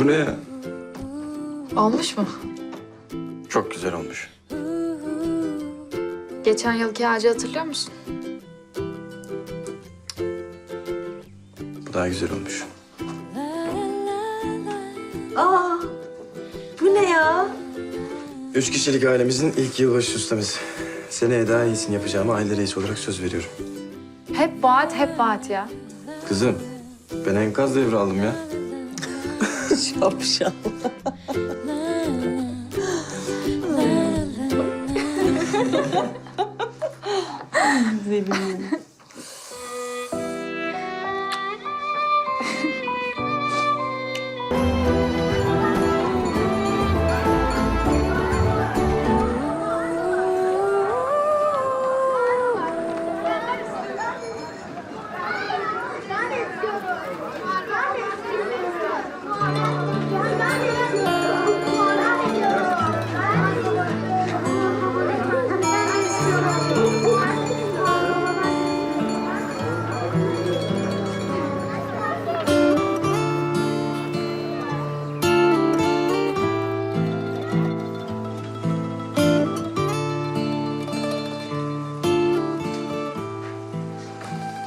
Bu ne ya? Olmuş mu? Çok güzel olmuş. Geçen yılki ağacı hatırlıyor musun? Bu daha güzel olmuş. Aa, bu ne ya? Üç kişilik ailemizin ilk yılbaşı süslemesi. Seneye daha iyisini yapacağıma aile reisi olarak söz veriyorum. Hep vaat, hep vaat ya. Kızım, ben enkaz devraldım ya. Şapşal.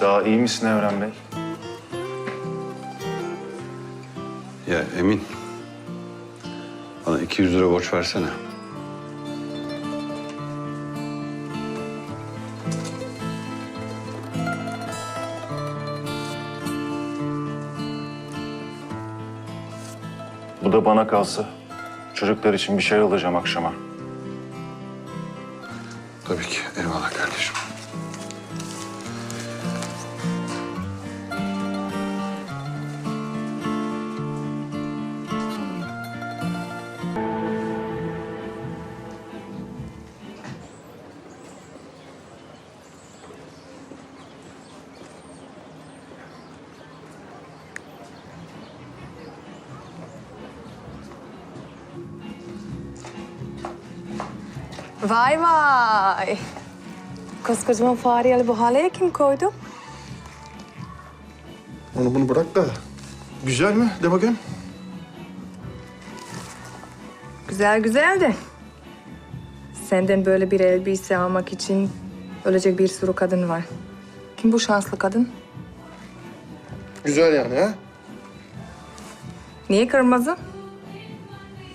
Daha iyi misin Evren Bey? Ya Emin. Bana 200 lira borç versene. Bu da bana kalsa. Çocuklar için bir şey alacağım akşama. Tabii ki. Eyvallah kardeşim. Vay vay. Koskocaman fareyi bu haleye kim koydu? Onu bunu bırak da. Güzel mi? De bakayım. Güzel güzel de. Senden böyle bir elbise almak için ölecek bir sürü kadın var. Kim bu şanslı kadın? Güzel yani ha? Niye kırmızı?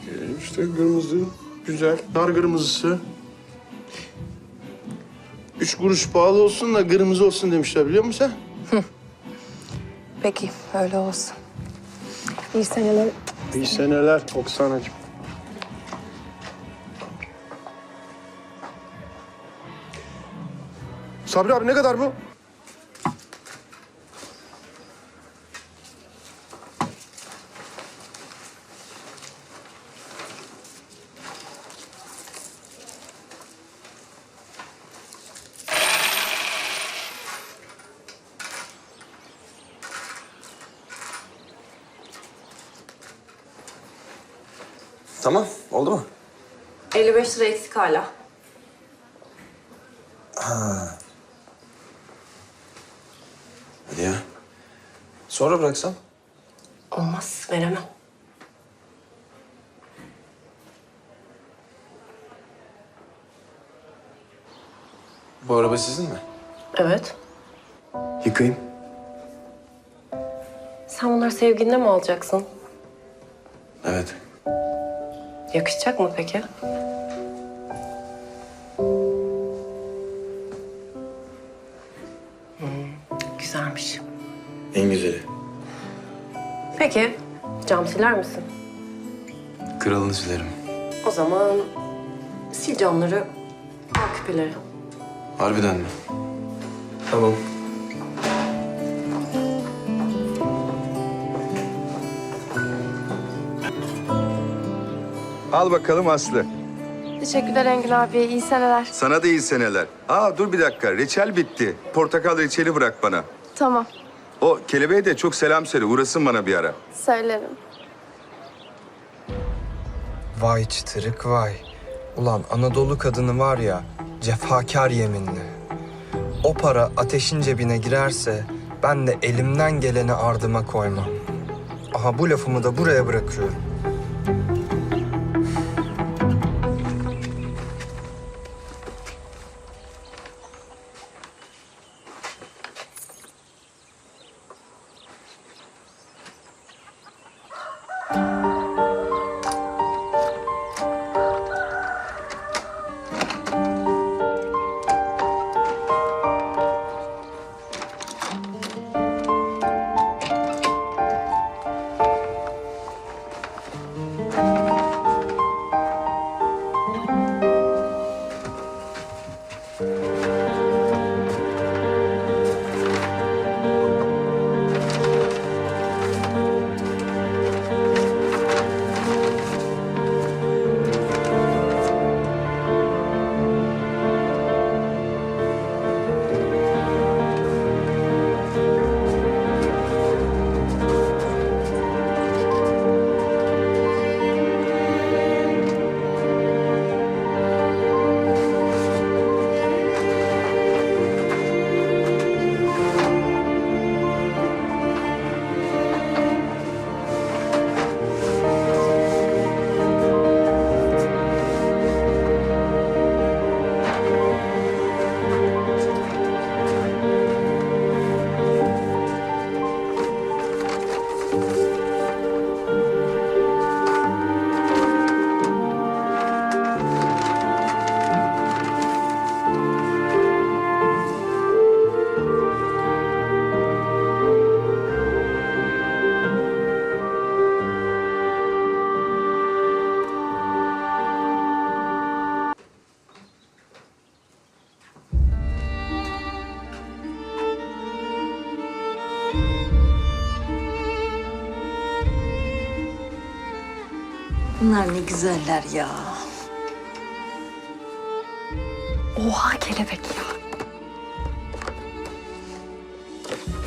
Ee, İşte kırmızı, güzel. Nar kırmızısı. Üç kuruş pahalı olsun da kırmızı olsun demişler biliyor musun sen? Peki öyle olsun. İyi seneler. İyi seneler Oksanacığım. Sabri abi ne kadar bu? Tamam, oldu mu? 55 lira eksik hala. Hadi ya. Sonra bıraksam? Olmaz, veremem. Bu araba sizin mi? Evet. Yıkayayım. Sen bunları sevgiline mi alacaksın? Evet. Yakışacak mı peki? Hmm, güzelmiş. En güzeli. Peki, cam siler misin? Kralını silerim. O zaman sil camları, al küpeleri. Harbiden mi? Tamam. Al bakalım Aslı. Teşekkürler Engin abi. İyi seneler. Sana da iyi seneler. Aa dur bir dakika. Reçel bitti. Portakal reçeli bırak bana. Tamam. O kelebeğe de çok selam söyle. Uğrasın bana bir ara. Söylerim. Vay çıtırık vay. Ulan Anadolu kadını var ya, cefakar yeminli. O para ateşin cebine girerse ben de elimden geleni ardıma koymam. Ah Aha bu lafımı da buraya bırakıyorum. Bunlar ne güzeller ya. Oha kelebek ya.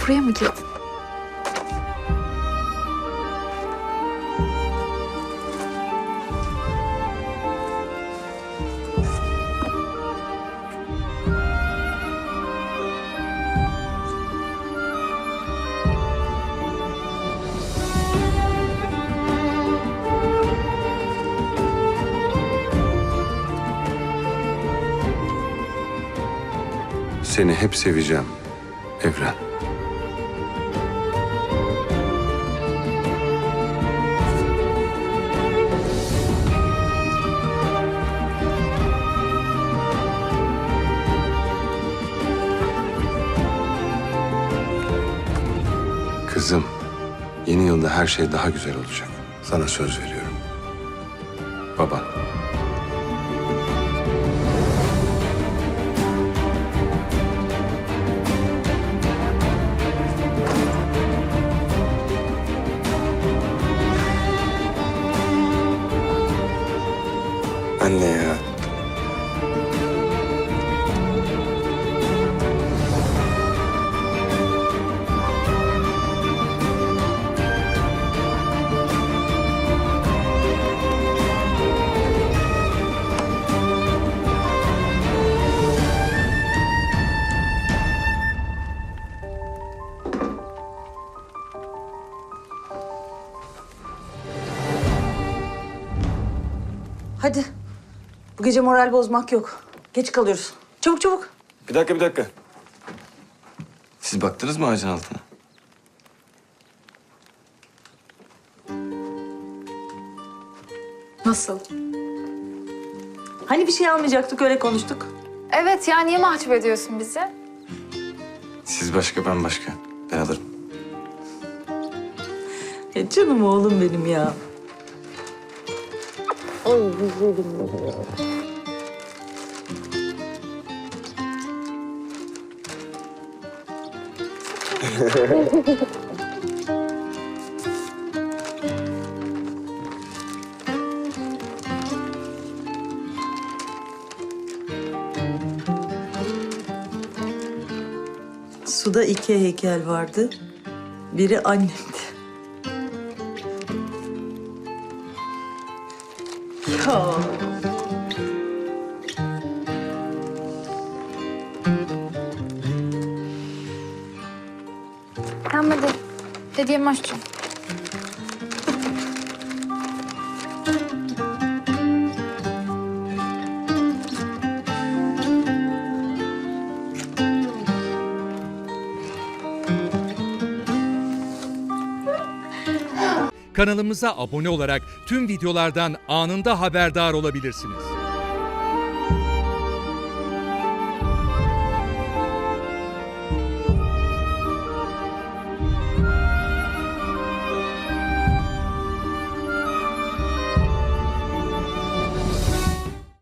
Buraya mı girdin? Seni hep seveceğim Evren. Kızım, yeni yılda her şey daha güzel olacak. Sana söz veriyorum. Baba. Gece moral bozmak yok. Geç kalıyoruz. Çabuk çabuk. Bir dakika bir dakika. Siz baktınız mı ağacın altına? Nasıl? Hani bir şey almayacaktık öyle konuştuk. Evet ya niye mahcup ediyorsun bizi? Siz başka ben başka. Ben alırım. Ya canım oğlum benim ya. Suda iki heykel vardı. Biri annemdi. Tamam hadi. Dediğim hoşçum. Kanalımıza abone olarak tüm videolardan anında haberdar olabilirsiniz.